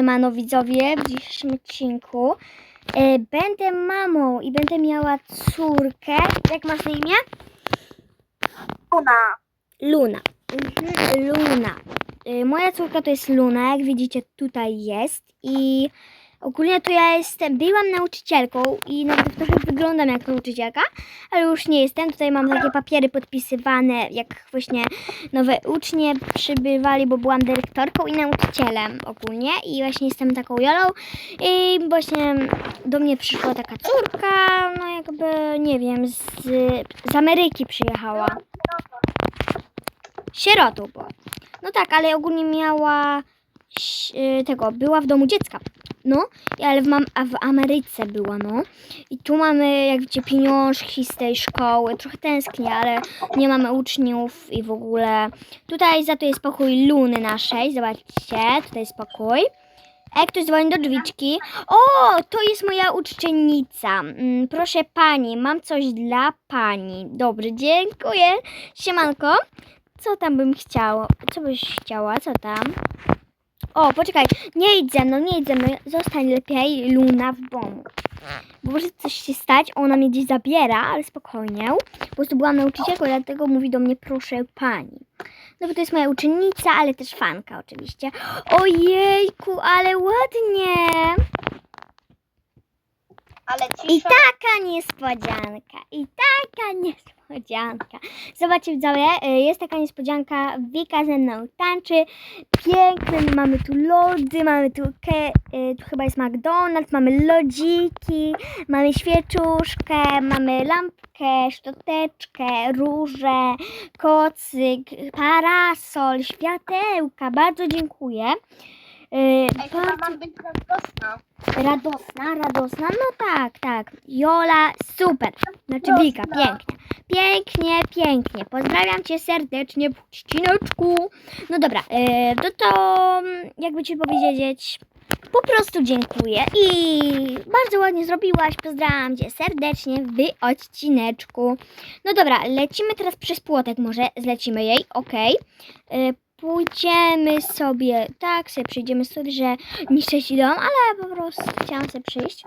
Siemano widzowie, w dzisiejszym odcinku e, będę mamą i będę miała córkę. Jak masz na imię? Luna. Luna. Mhm, Luna. E, moja córka to jest Luna, jak widzicie tutaj jest i ogólnie to ja jestem, byłam nauczycielką i nawet trochę wyglądam jak nauczycielka, ale już nie jestem. Tutaj mam takie papiery podpisywane, jak właśnie nowe ucznie przybywali, bo byłam dyrektorką i nauczycielem ogólnie i właśnie jestem taką Jolą i właśnie do mnie przyszła taka córka, no jakby nie wiem, z, z Ameryki przyjechała. Sierotą była. No tak, ale ogólnie miała y, tego, była w domu dziecka. No, ale w, mam, a w Ameryce była, no. I tu mamy, jak widzicie, pieniążki z tej szkoły. Trochę tęsknię, ale nie mamy uczniów i w ogóle. Tutaj za to jest pokój Luny naszej. Zobaczcie, tutaj jest pokój. E, ktoś dzwoni do drzwiczki. O, to jest moja uczennica. Mm, proszę pani, mam coś dla pani. Dobrze, dziękuję. Siemanko. Co tam bym chciała? Co byś chciała? Co tam? O, poczekaj, nie idź ze mną, nie idź ze mną. Zostań lepiej, Luna, w domu. Bo może coś się stać, ona mnie gdzieś zabiera, ale spokojnie. Po prostu byłam nauczycielką, dlatego mówi do mnie proszę pani. No bo to jest moja uczennica, ale też fanka oczywiście. Ojejku, ale ładnie. Ale I cisza. taka niespodzianka, i taka niespodzianka. Zobaczcie widzowie, y, jest taka niespodzianka, Wika ze mną tańczy, piękne, mamy tu lody, mamy tu, ke, y, tu chyba jest McDonald's, mamy lodziki, mamy świeczuszkę, mamy lampkę, szczoteczkę, róże, kocyk, parasol, światełka, bardzo dziękuję. Y, Ej, bardzo- mam być zazdrosna. Radosna, radosna, no tak, tak. Jola, super. Znaczy Wika, Radosna. pięknie. Pięknie, pięknie. Pozdrawiam Cię serdecznie w odcineczku. No dobra, no to mm, jakby Ci powiedzieć, po prostu dziękuję i bardzo ładnie zrobiłaś. Pozdrawiam Cię serdecznie w odcineczku. No dobra, lecimy teraz przez płotek, może zlecimy jej, okej. E, Pójdziemy sobie, tak, sobie przyjdziemy sobie, że niszczę ci dom, ale po prostu chciałam sobie przyjść.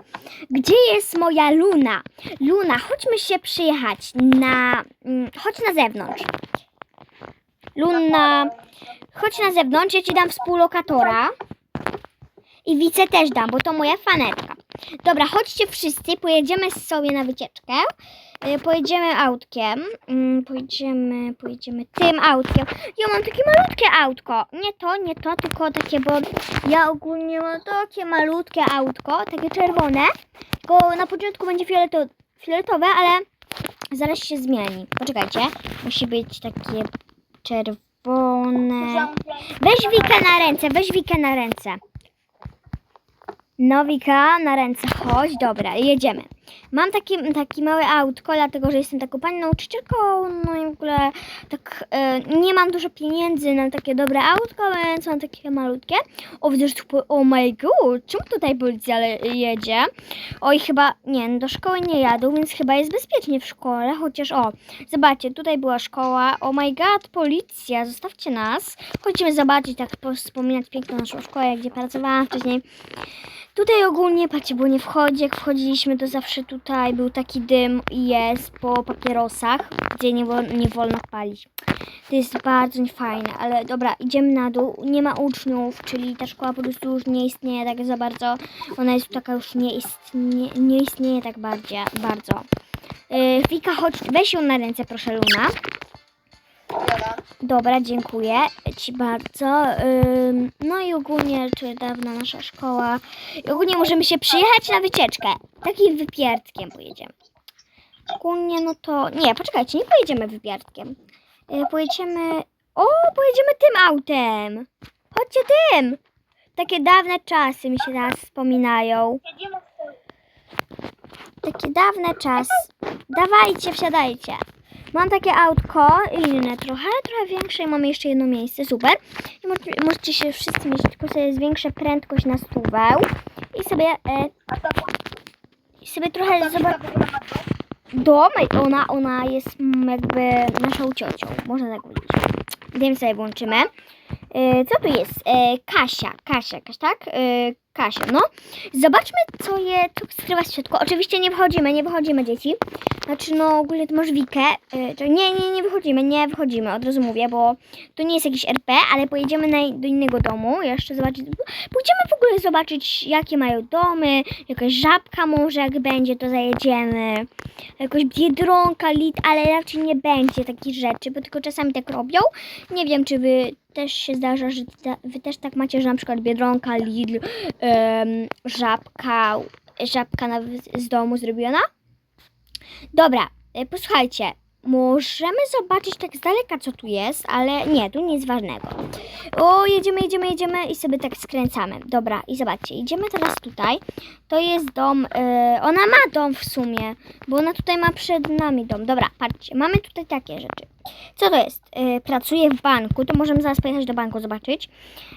Gdzie jest moja Luna? Luna, chodźmy się przyjechać na... mm, Chodź na zewnątrz. Luna, chodź na zewnątrz, ja ci dam współlokatora. I Wice też dam, bo to moja fanetka. Dobra, chodźcie wszyscy, pojedziemy sobie na wycieczkę. Y, Pojedziemy autkiem. Mm, Pojedziemy, pojedziemy tym autkiem. Ja mam takie malutkie autko. Nie to, nie to, tylko takie, bo ja ogólnie mam takie malutkie autko, takie czerwone. Tylko na początku będzie fioleto, fioletowe, ale zaraz się zmieni. Poczekajcie, musi być takie czerwone. Weź Wikę na ręce, weź Wikę na ręce. No Wika, na ręce chodź, dobra, jedziemy. Mam takie, taki mały autko, dlatego że jestem taką pani nauczycielką, no i w ogóle tak e, nie mam dużo pieniędzy na takie dobre autko, więc mam takie malutkie. O, widzę, że tu, oh my god, czemu tutaj policja jedzie? Oj, chyba, nie, no do szkoły nie jadą, więc chyba jest bezpiecznie w szkole, chociaż o, zobaczcie, tutaj była szkoła, oh my god, policja, zostawcie nas. Chodźmy zobaczyć, tak wspominać piękną naszą szkołę, gdzie pracowałam wcześniej. Tutaj ogólnie, patrzcie, bo nie wchodzi, jak wchodziliśmy, to zawsze tutaj był taki dym i jest po papierosach, gdzie nie, wol, nie wolno palić. To jest bardzo niefajne, ale dobra, idziemy na dół. Nie ma uczniów, czyli ta szkoła po prostu już nie istnieje tak za bardzo. Ona jest taka już nie, istnie, nie istnieje tak bardziej, bardzo. Yy, Wika, chodź, weź ją na ręce, proszę, Luna. Dobra. Dobra, dziękuję Ci bardzo. No i ogólnie, czy dawna nasza szkoła. I ogólnie możemy się przyjechać na wycieczkę. Takim wypierdkiem pojedziemy. Ogólnie, no to. Nie, poczekajcie, nie pojedziemy wypierdkiem. Y, pojedziemy. O, pojedziemy tym autem. Chodźcie tym. Takie dawne czasy mi się teraz wspominają. Takie dawne czasy. Dawajcie, wsiadajcie. Mam takie autko, inne trochę, trochę większe i mamy jeszcze jedno miejsce, super. I mo- możecie się wszyscy mieścić, tylko sobie zwiększę prędkość na stówę i sobie, e, i sobie trochę to zobacz... chyba ma Dom, ona, ona jest jakby naszą ciocią, można tak powiedzieć. Wiem sobie włączymy. E, co tu jest? E, Kasia, Kasia, tak? E, Kasia, no. Zobaczmy, co je tu skrywa w środku. Oczywiście nie wychodzimy, nie wychodzimy, dzieci. Znaczy, no ogólnie to. E, to nie, nie, nie wychodzimy, nie wychodzimy, od razu mówię, bo to nie jest jakiś RP, ale pojedziemy na, do innego domu, jeszcze zobaczyć. Pójdziemy w ogóle zobaczyć, jakie mają domy, jakaś żabka może, jak będzie, to zajedziemy. Jakoś biedronka, lit, ale raczej nie będzie takich rzeczy, bo tylko czasami tak robią. Nie wiem, czy wy też się zdarza, że wy też tak macie, że na przykład biedronka, Lidl, żabka, żabka nawet z domu zrobiona. Dobra, e, posłuchajcie. Możemy zobaczyć tak z daleka, co tu jest, ale nie, tu nic ważnego. O, jedziemy, jedziemy, jedziemy i sobie tak skręcamy. Dobra, i zobaczcie, idziemy teraz tutaj. To jest dom, e, ona ma dom w sumie, bo ona tutaj ma przed nami dom. Dobra, patrzcie, mamy tutaj takie rzeczy. Co to jest? E, pracuje w banku, to możemy zaraz pojechać do banku zobaczyć.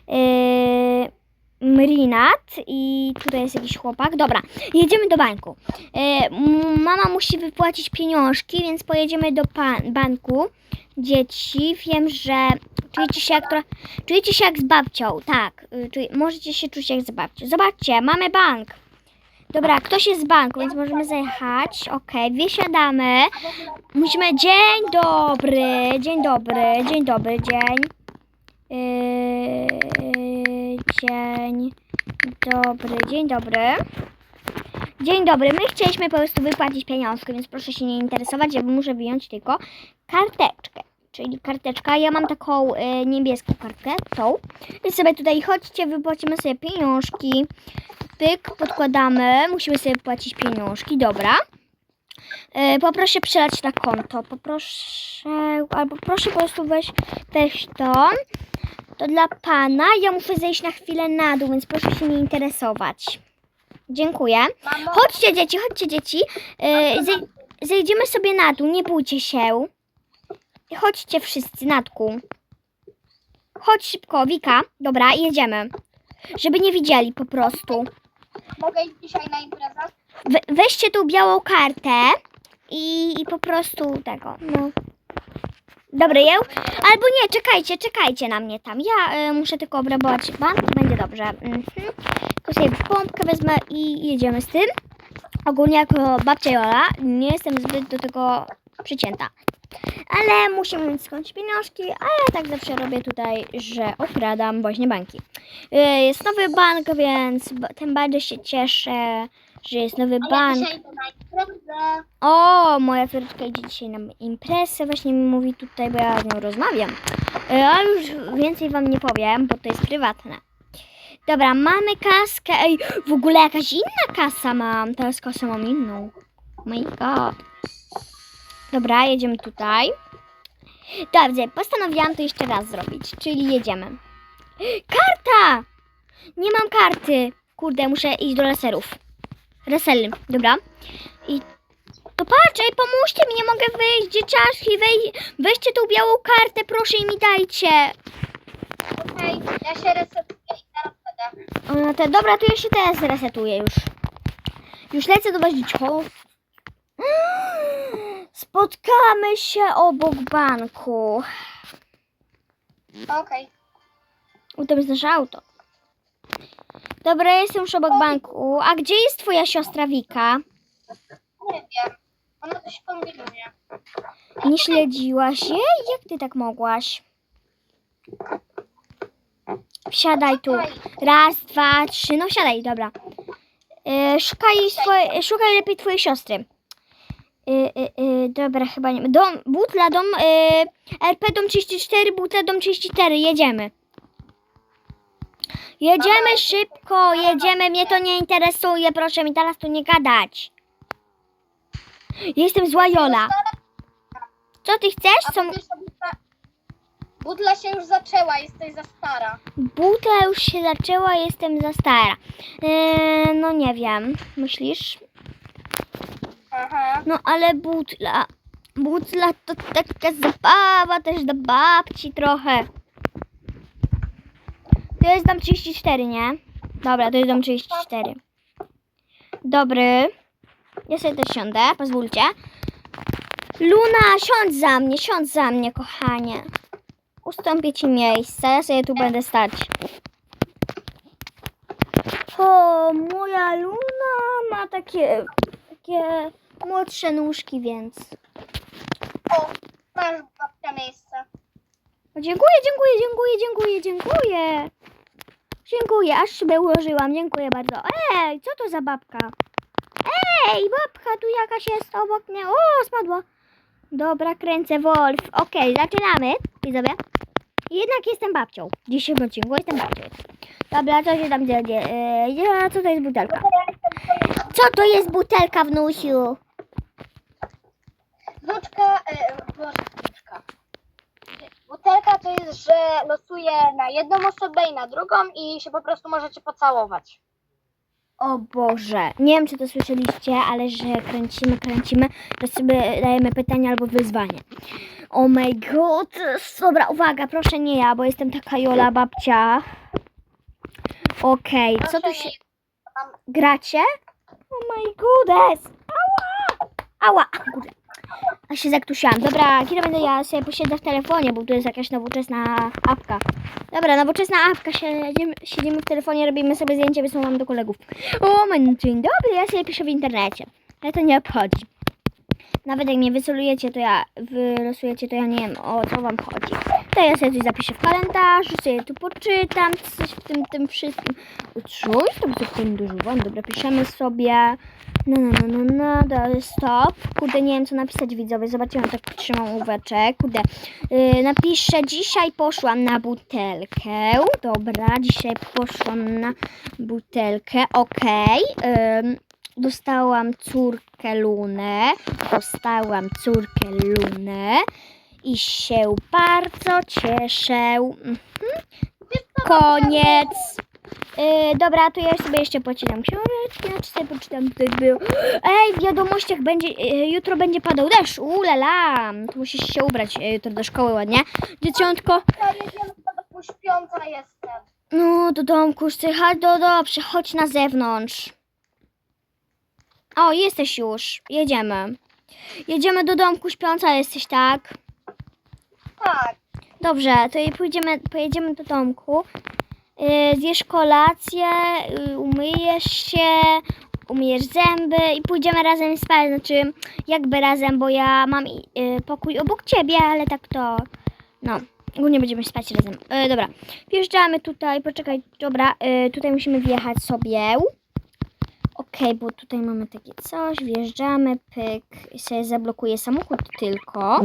E, Mrinat i tutaj jest jakiś chłopak. Dobra, jedziemy do banku. E, mama musi wypłacić pieniążki, więc pojedziemy do banku dzieci. Wiem, że czujecie się jak, czujecie się jak z babcią. Tak, y, możecie się czuć jak z babcią. Zobaczcie, mamy bank. Dobra, ktoś jest z banku, więc możemy zajechać. Okej, wysiadamy. Musimy. Dzień dobry, dzień dobry, dzień dobry, dzień. Yy, dzień dobry, dzień dobry. Dzień dobry, my chcieliśmy po prostu wypłacić pieniążki, więc proszę się nie interesować, ja muszę wyjąć tylko karteczkę. Czyli karteczka, ja mam taką y, niebieską kartkę, tą. Więc sobie tutaj chodźcie, wypłacimy sobie pieniążki. Pyk, podkładamy, musimy sobie płacić pieniążki, dobra. E, poproszę przelać na konto. Poproszę, albo proszę po prostu weź, weź to. To dla pana. Ja muszę zejść na chwilę na dół, więc proszę się nie interesować. Dziękuję. Mamo, Chodźcie dzieci, chodźcie dzieci. E, zej, zejdziemy sobie na dół, nie bójcie się. Chodźcie wszyscy na dół. Chodź szybko, Wika. Dobra, jedziemy. Żeby nie widzieli po prostu. mogę iść dzisiaj na imprezę? We, weźcie tą białą kartę i, i po prostu tego, no. Dobra, ja, albo nie, czekajcie, czekajcie na mnie tam. Ja y, muszę tylko obrabować bank, będzie dobrze. Mhm. Tylko sobie pompkę wezmę i jedziemy z tym. Ogólnie jako babcia Jola nie jestem zbyt do tego przycięta. Ale musimy mieć skądś pieniążki, a ja tak zawsze robię tutaj, że okradam właśnie banki. Y, Jest nowy bank, więc tym bardziej się cieszę, że jest nowy A ja bank. dzisiaj na imprezę. O, moja córeczka idzie dzisiaj na imprezę, właśnie mi mówi tutaj, bo ja z nią rozmawiam. E, A już więcej wam nie powiem, bo to jest prywatne. Dobra, mamy kaskę. Ej, w ogóle jakaś inna kasa mam. Teraz kasę mam inną. Oh my god. Dobra, jedziemy tutaj. Dobrze, postanowiłam to jeszcze raz zrobić, czyli jedziemy. Karta! Nie mam karty. Kurde, muszę iść do laserów. Resely, dobra. I to patrz, ej, pomóżcie mi, nie mogę wyjść, dzieciaczki, wej, weźcie tą białą kartę, proszę i mi dajcie. Okej, ja się resetuję i zaraz będę. O, te, dobra, to ja się teraz resetuję już. Już lecę do was dzieciaków. Spotkamy się obok banku. Okej. U tym jest nasze auto. Dobra, jestem już obok banku. A gdzie jest twoja siostra Wika? Nie wiem. Ona coś kombinuje. Nie śledziłaś jej? Jak ty tak mogłaś? Wsiadaj tu. Raz, dwa, trzy. No wsiadaj, dobra. Yy, szukaj, swoje, szukaj lepiej twojej siostry. Yy, yy, dobra, chyba nie. Dom, butla, dom, yy, RP dom 34, butla dom 34. Jedziemy. Jedziemy szybko, jedziemy. Mnie to nie interesuje. Proszę mi teraz tu nie gadać. Jestem zła Jola. Co ty chcesz? Co... butla... Się już zaczęła, jesteś za stara. Butla już się zaczęła, jestem za stara. Yy, no nie wiem. Myślisz? Aha. No ale butla. Butla to taka zabawa też do babci trochę. To jest dom 34, nie? Dobra, to jest dom 34. Dobry. Ja sobie też siądę, pozwólcie. Luna, siądź za mnie, siądź za mnie, kochanie. ustąpię ci miejsce, ja sobie tu będę stać. O, moja Luna ma takie, takie młodsze nóżki, więc... O, masz babcia miejsce. O, dziękuję, dziękuję, dziękuję, dziękuję, dziękuję. Dziękuję, aż szybę ułożyłam, dziękuję bardzo. Ej, co to za babka? Ej, babka tu jakaś jest obok mnie. O, spadła. Dobra, kręcę Wolf. Okej, zaczynamy, widzowie. Jednak jestem babcią. W dzisiejszym odcinku jestem babcią. Dobra, co się tam dzieje? Eee, co to jest butelka? Co to jest butelka, wnusiu? Wnuczka, e. Butelka to jest, że losuje na jedną osobę i na drugą i się po prostu możecie pocałować. O Boże, nie wiem czy to słyszeliście, ale że kręcimy, kręcimy, to sobie dajemy pytanie albo wyzwanie. Oh my god, dobra, uwaga, proszę nie ja, bo jestem taka Jola babcia. Okej, co tu się... Gracie? Oh my goodness! Ała! Ała! A się zaktusiłam. Dobra, kiedy będę ja sobie posiedzę w telefonie, bo tu jest jakaś nowoczesna apka. Dobra, nowoczesna apka, siedzimy, siedzimy w telefonie, robimy sobie zdjęcie, wysyłam do kolegów. O, dzień dobry, ja sobie piszę w internecie. Ale to nie obchodzi. Nawet jak mnie wysolujecie, to ja wylosujecie, to ja nie wiem o co wam chodzi. To ja sobie coś zapiszę w kalendarzu, sobie tu poczytam, coś w tym, tym wszystkim. Coś tam co tym dużo wam. Dobra, piszemy sobie. No, no, no, no, no, stop. Kurde, nie wiem co napisać widzowie. Zobaczyłam, tak trzymam ołóweczek. Kurde, yy, napiszę, dzisiaj poszłam na butelkę. Dobra, dzisiaj poszłam na butelkę. Okej. Ym, dostałam córkę Lunę. Dostałam córkę Lunę. I się bardzo cieszę. Mhm. Koniec. Yy, dobra, to ja sobie jeszcze poczytam książeczkę, czy sobie poczytam tutaj było. Ej, w wiadomościach będzie, yy, jutro będzie padał deszcz, ulala, to musisz się ubrać yy, jutro do szkoły ładnie. Dzieciątko, Ja śpiąca jestem. no do domku, chcę, chodź, do, dobrze, chodź na zewnątrz. O, jesteś już, jedziemy. Jedziemy do domku, śpiąca jesteś, tak? Tak. Dobrze, to i pójdziemy, pojedziemy do domku. Yy, zjesz kolację, yy, umyjesz się, umyjesz zęby i pójdziemy razem spać. Znaczy, jakby razem, bo ja mam yy, pokój obok ciebie, ale tak to. No, ogólnie będziemy spać razem. Yy, dobra, wjeżdżamy tutaj, poczekaj, dobra, yy, tutaj musimy wjechać sobie. Okej, bo tutaj mamy takie coś, wjeżdżamy, pyk, i sobie zablokuję samochód tylko.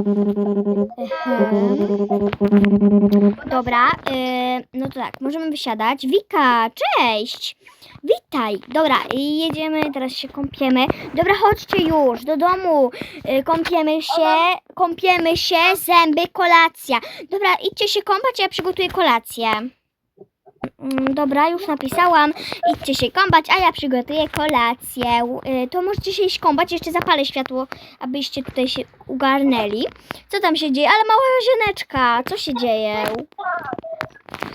Dobra, y, no to tak, możemy wysiadać. Wika, cześć! Witaj! Dobra, i jedziemy, teraz się kąpiemy. Dobra, chodźcie już do domu. Y, kąpiemy się, kąpiemy się, zęby, kolacja. Dobra, idźcie się kąpać, ja przygotuję kolację. Mm, Dobra, już napisałam. Idźcie się kąpać, a ja przygotuję kolację. Y, To możecie się iść kąpać, jeszcze zapalę światło, abyście tutaj się ugarnęli. Co tam się dzieje? Ale mała żeneczka, co się dzieje?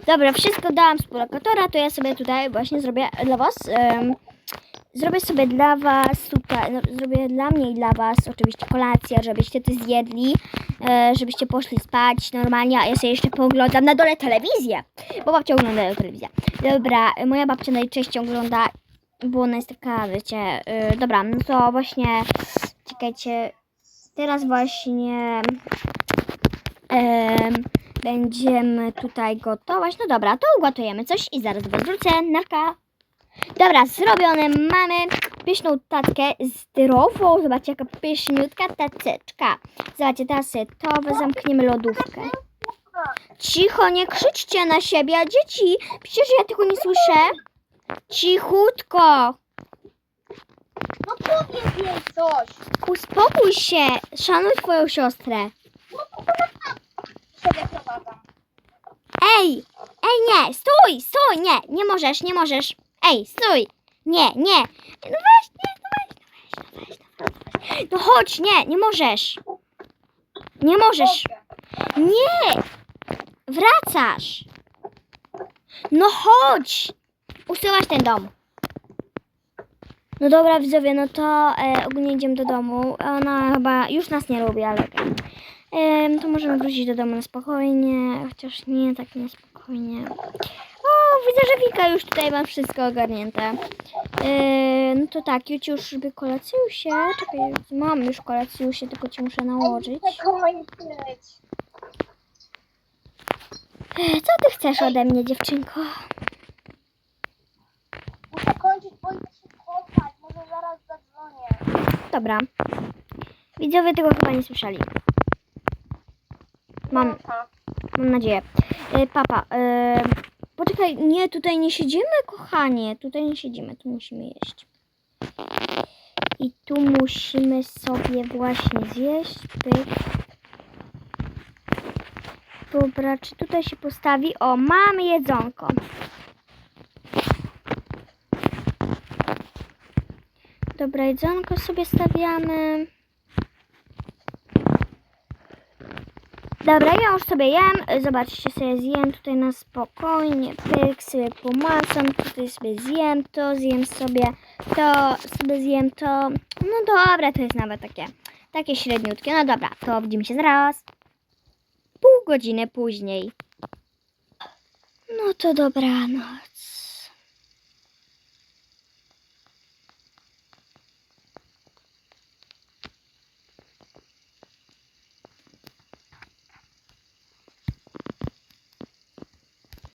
Dobra, wszystko dałam z to ja sobie tutaj właśnie zrobię dla was. em, zrobię sobie dla was tutaj, no, zrobię dla mnie i dla was oczywiście kolację, żebyście to zjedli, e, żebyście poszli spać normalnie, a ja sobie jeszcze pooglądam na dole telewizję, bo babcia ogląda telewizję. Dobra, e, moja babcia najczęściej ogląda, bo ona jest taka, wiecie, e, dobra, no to właśnie, czekajcie, teraz właśnie em, będziemy tutaj gotować. No dobra, to ugotujemy coś i zaraz wrócę. Narka. Dobra, zrobione. Mamy pyszną tackę zdrową. Zobaczcie, jaka pyszniutka taceczka. Zobaczcie, teraz sobie to zamkniemy lodówkę. Cicho, nie krzyczcie na siebie, a dzieci, przecież ja tylko nie słyszę. Cichutko. No powiedz jej coś. Uspokój się. Szanuj twoją siostrę. Wyprowadzam. Ej, ej, nie, stój, stój, nie, nie możesz, nie możesz. Ej, stój, nie, nie. No weź, nie, no weź, no weź, no weź, no weź, no weź. No chodź, nie, nie możesz. Nie możesz. Nie, wracasz. No chodź. Usyłaś ten dom. No dobra, widzowie, no to e, ogólnie idziemy do domu. Ona chyba już nas nie lubi, ale. Em, to możemy wrócić do domu na spokojnie, chociaż nie tak na spokojnie. O, widzę, że Wika już tutaj ma wszystko ogarnięte. E, no to tak, Juci już robi kolacjusie. Czekaj, mam już kolacjusie, tylko ci muszę nałożyć. Co ty chcesz ode mnie, dziewczynko? Muszę kończyć, bo idę się kąpać. Może zaraz zadzwonię. Dobra. Widzowie tego chyba nie słyszeli. Mam, mam nadzieję. E, papa, e, poczekaj, nie, tutaj nie siedzimy, kochanie. Tutaj nie siedzimy, tu musimy jeść. I tu musimy sobie właśnie zjeść. Pyk. Dobra, czy tutaj się postawi? O, mamy jedzonko. Dobra, jedzonko sobie stawiamy. Dobra, ja już sobie jem. Zobaczcie, sobie zjem tutaj na spokojnie. Pyk, sobie pomacam, tutaj sobie zjem to, zjem sobie to, sobie zjem to. No dobra, to jest nawet takie, takie średniutkie. No dobra, to widzimy się zaraz. Pół godziny później. No to dobranoc.